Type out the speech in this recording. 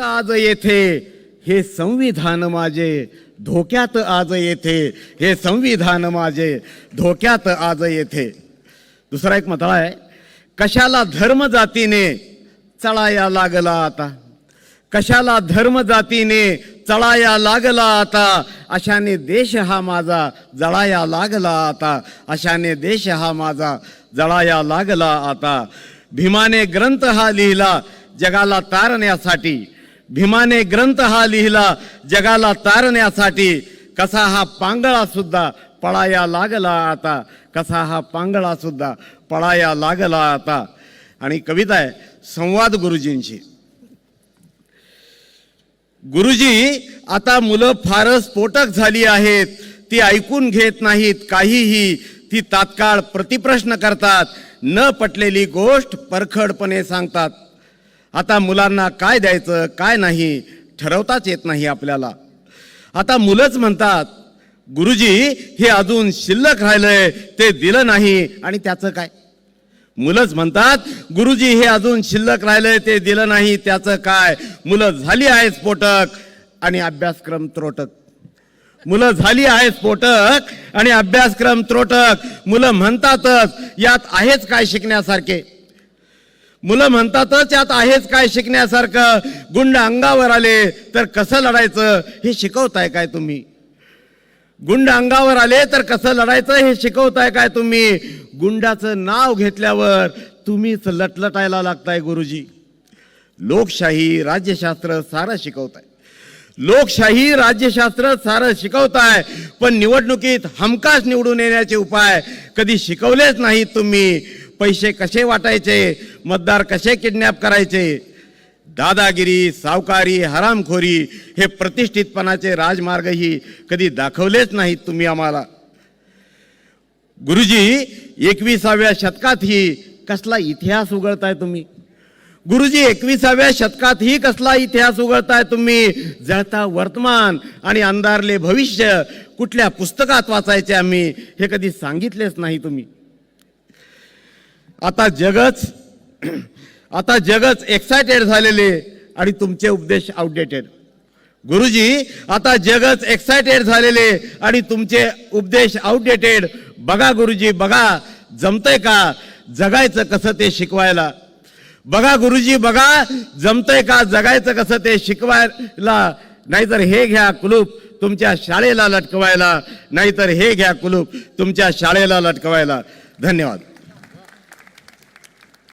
आज येथे? हे संविधान माझे. धोक्यात आज येथे. हे संविधान माझे. धोक्यात आज येथे. दुसरा एक मतळा आहे. कशाला धर्म जातीने चळाया लागला आता? कशाला धर्म जातीने चळाया लागला आता? अशाने देश हा माझा जळाया लागला आता. अशाने देश हा माझा जळाया लागला आता. भीमाने ग्रंथ हा लिहिला जगाला तारण्यासाठी. भीमाने ग्रंथ हा लिहिला जगाला तारण्यासाठी. कसा हा पांगळा सुद्धा पळाया लागला आता. कसा हा पांगळा सुद्धा पळाया लागला आता. आणि कविता आहे संवाद गुरुजींची. गुरुजी आता मुलं फारच स्फोटक झाली आहेत. ती ऐकून घेत नाहीत काहीही. ती तात्काळ प्रतिप्रश्न करतात. न पटलेली गोष्ट परखडपणे सांगतात. आता मुलांना काय द्यायचं काय नाही ठरवताच येत नाही आपल्याला. आता मुलंच म्हणतात गुरुजी हे अजून शिल्लक राहिलंय ते दिलं नाही. आणि त्याचं काय? मुलंच म्हणतात गुरुजी हे अजून शिल्लक राहिलंय ते दिलं नाही त्याचं काय? मुलं झाली आहे स्फोटक आणि अभ्यासक्रम त्रोटक. मुलं झाली आहे स्फोटक आणि अभ्यासक्रम त्रोटक. मुलं म्हणतातच यात आहेच काय शिकण्यासारखे? मुलं म्हणतातच यात आहेच काय शिकण्यासारखं. गुंड अंगावर आले तर कसं लढायचं? हे शिकवताय काय तुम्ही? गुंड अंगावर आले तर कसं लढायचं? हे शिकवताय काय तुम्ही? गुंडाचं नाव घेतल्यावर तुम्हीच लटलटायला लागताय गुरुजी. लोकशाही राज्यशास्त्र सारं शिकवताय. लोकशाही राज्यशास्त्र सारं शिकवताय पण निवडणुकीत हमखास निवडून येण्याचे उपाय कधी शिकवलेच नाहीत तुम्ही. पैसे कसे वाटायचे मतदार कसे किडनॅप करायचे? दादागिरी सावकारी हरामखोरी हे प्रतिष्ठितपणाचे राजमार्गही कधी दाखवलेच नाहीत तुम्ही आम्हाला. गुरुजी एकविसाव्या शतकातही कसला इतिहास उघडताय तुम्ही? गुरुजी एकविसाव्या शतकातही कसला इतिहास उघडताय तुम्ही? जळता वर्तमान आणि अंधारले भविष्य कुठल्या पुस्तकात वाचायचे आम्ही हे कधी सांगितलेच नाही तुम्ही. आता जगच आता जगच एक्सायटेड झालेले आणि तुमचे उपदेश आउटडेटेड गुरुजी आता जगच एक्सायटेड झालेले आणि तुमचे उपदेश आउटडेटेड बघा गुरुजी बघा जमतंय का जगायचं कसं ते शिकवायला? बघा गुरुजी बघा जमतंय का जगायचं कसं ते शिकवायला? नाहीतर हे घ्या कुलूप तुमच्या शाळेला लटकवायला. नाहीतर हे घ्या कुलूप तुमच्या शाळेला लटकवायला. धन्यवाद.